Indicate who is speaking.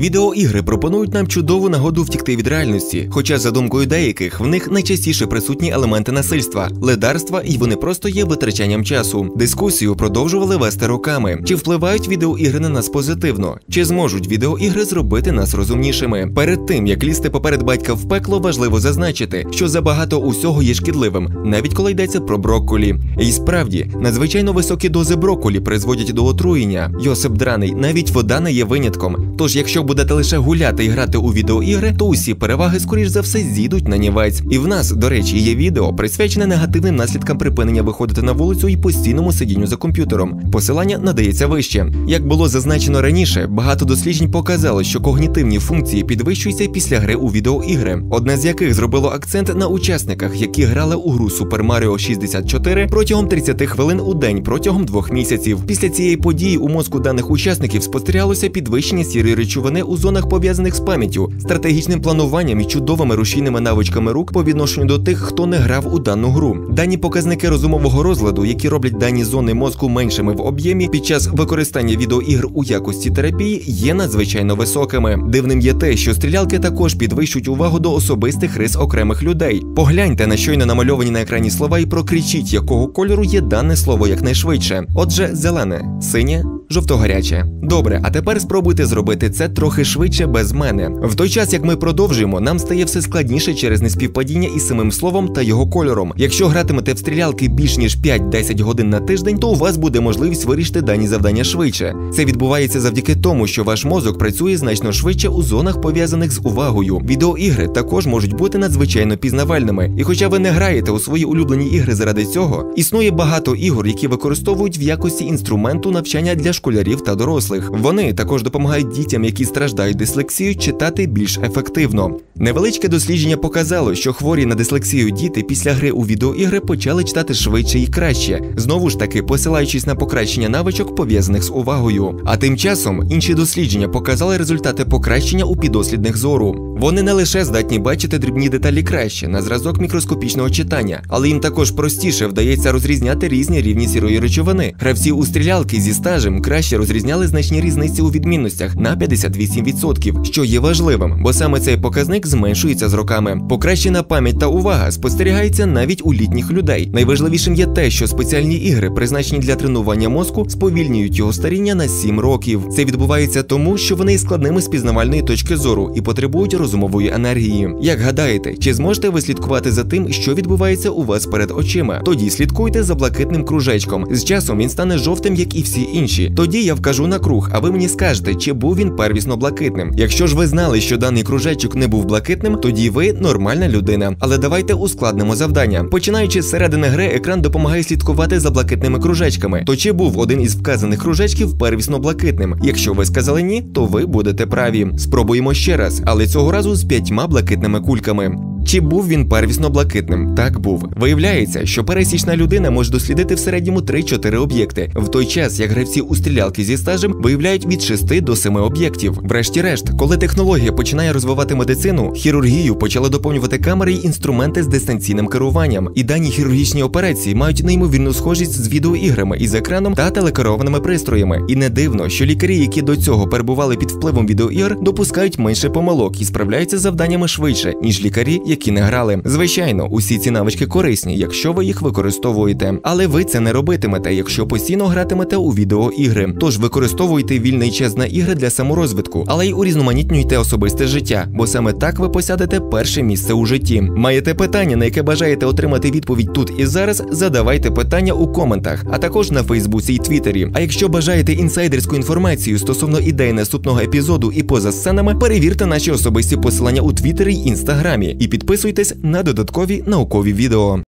Speaker 1: Відеоігри пропонують нам чудову нагоду втікти від реальності, хоча, за думкою деяких, в них найчастіше присутні елементи насильства, ледарства, і вони просто є витрачанням часу. Дискусію продовжували вести роками. Чи впливають відеоігри на нас позитивно? Чи зможуть відеоігри зробити нас розумнішими? Перед тим як лізти поперед батька в пекло, важливо зазначити, що забагато усього є шкідливим, навіть коли йдеться про брокколі. І справді, надзвичайно високі дози брокколі призводять до отруєння. Йосип Драний, навіть вода не є винятком. Тож, якщо будете лише гуляти і грати у відеоігри, то усі переваги, скоріш за все, зійдуть на нівець. І в нас, до речі, є відео, присвячене негативним наслідкам припинення виходити на вулицю і постійному сидінню за комп'ютером. Посилання надається вище. Як було зазначено раніше, багато досліджень показало, що когнітивні функції підвищуються після гри у відеоігри, одне з яких зробило акцент на учасниках, які грали у гру Super Mario 64 протягом 30 хвилин у день протягом двох місяців. Після цієї події у мозку даних учасників спостерігалося підвищення сірої речовини у зонах пов'язаних з пам'яттю, стратегічним плануванням і чудовими рушійними навичками рук по відношенню до тих, хто не грав у дану гру. Дані показники розумового розладу, які роблять дані зони мозку меншими в об'ємі під час використання відеоігр у якості терапії, є надзвичайно високими. Дивним є те, що стрілялки також підвищують увагу до особистих рис окремих людей. Погляньте на щойно намальовані на екрані слова і прокричіть, якого кольору є дане слово якнайшвидше. Отже, зелене, синє, жовто-гаряче. Добре, а тепер спробуйте зробити це трохи швидше без мене. В той час, як ми продовжуємо, нам стає все складніше через неспівпадіння із самим словом та його кольором. Якщо гратимете в стрілялки більш ніж 5-10 годин на тиждень, то у вас буде можливість вирішити дані завдання швидше. Це відбувається завдяки тому, що ваш мозок працює значно швидше у зонах пов'язаних з увагою. Відеоігри також можуть бути надзвичайно пізнавальними. І хоча ви не граєте у свої улюблені ігри заради цього, існує багато ігор, які використовують в якості інструменту навчання для школярів та дорослих. Вони також допомагають дітям, які страждають дислексією, читати більш ефективно. Невеличке дослідження показало, що хворі на дислексію діти після гри у відеоігри почали читати швидше і краще, знову ж таки посилаючись на покращення навичок, пов'язаних з увагою. А тим часом інші дослідження показали результати покращення у підослідних зору. Вони не лише здатні бачити дрібні деталі краще на зразок мікроскопічного читання, але їм також простіше вдається розрізняти різні рівні сірої речовини. Гравці у стрілялки зі стажем краще розрізняли значні різниці у відмінностях на 58%, що є важливим, бо саме цей показник зменшується з роками. Покращена пам'ять та увага спостерігається навіть у літніх людей. Найважливішим є те, що спеціальні ігри, призначені для тренування мозку, сповільнюють його старіння на 7 років. Це відбувається тому, що вони складними з пізнавальної точки зору і потребують розумової енергії. Як гадаєте, чи зможете ви слідкувати за тим, що відбувається у вас перед очима? Тоді слідкуйте за блакитним кружечком. З часом він стане жовтим, як і всі інші. Тоді я вкажу на круг, а ви мені скажете, чи був він первісно блакитним. Якщо ж ви знали, що даний кружечок не був блакитним, тоді ви нормальна людина. Але давайте ускладнимо завдання. Починаючи з середини гри, екран допомагає слідкувати за блакитними кружечками. То чи був один із вказаних кружечків первісно блакитним? Якщо ви сказали ні, то ви будете праві. Спробуємо ще раз, але цього разу з п'ятьма блакитними кульками. Чи був він первісно блакитним? Так був. Виявляється, що пересічна людина може дослідити в середньому 3-4 об'єкти, в той час як гравці у стрілялки зі стажем виявляють від 6 до 7 об'єктів. Врешті-решт, коли технологія починає розвивати медицину, хірургію почали доповнювати камери й інструменти з дистанційним керуванням. І дані хірургічні операції мають неймовірну схожість з відеоіграми із екраном та телекерованими пристроями. І не дивно, що лікарі, які до цього перебували під впливом відеоігр, допускають менше помилок і справляються завданнями швидше, ніж лікарі, які не грали. Звичайно, усі ці навички корисні, якщо ви їх використовуєте. Але ви це не робитимете, якщо постійно гратимете у відеоігри. Тож використовуйте вільний час на ігри для саморозвитку, але й урізноманітнюйте особисте життя, бо саме так ви посядете перше місце у житті. Маєте питання, на яке бажаєте отримати відповідь тут і зараз, задавайте питання у коментах, а також на Фейсбуці і Твіттері. А якщо бажаєте інсайдерську інформацію стосовно ідей наступного епізоду і поза сценами, перевірте наші особисті посилання у Твіттері й Інстаграмі і підписуйтесь на додаткові наукові відео.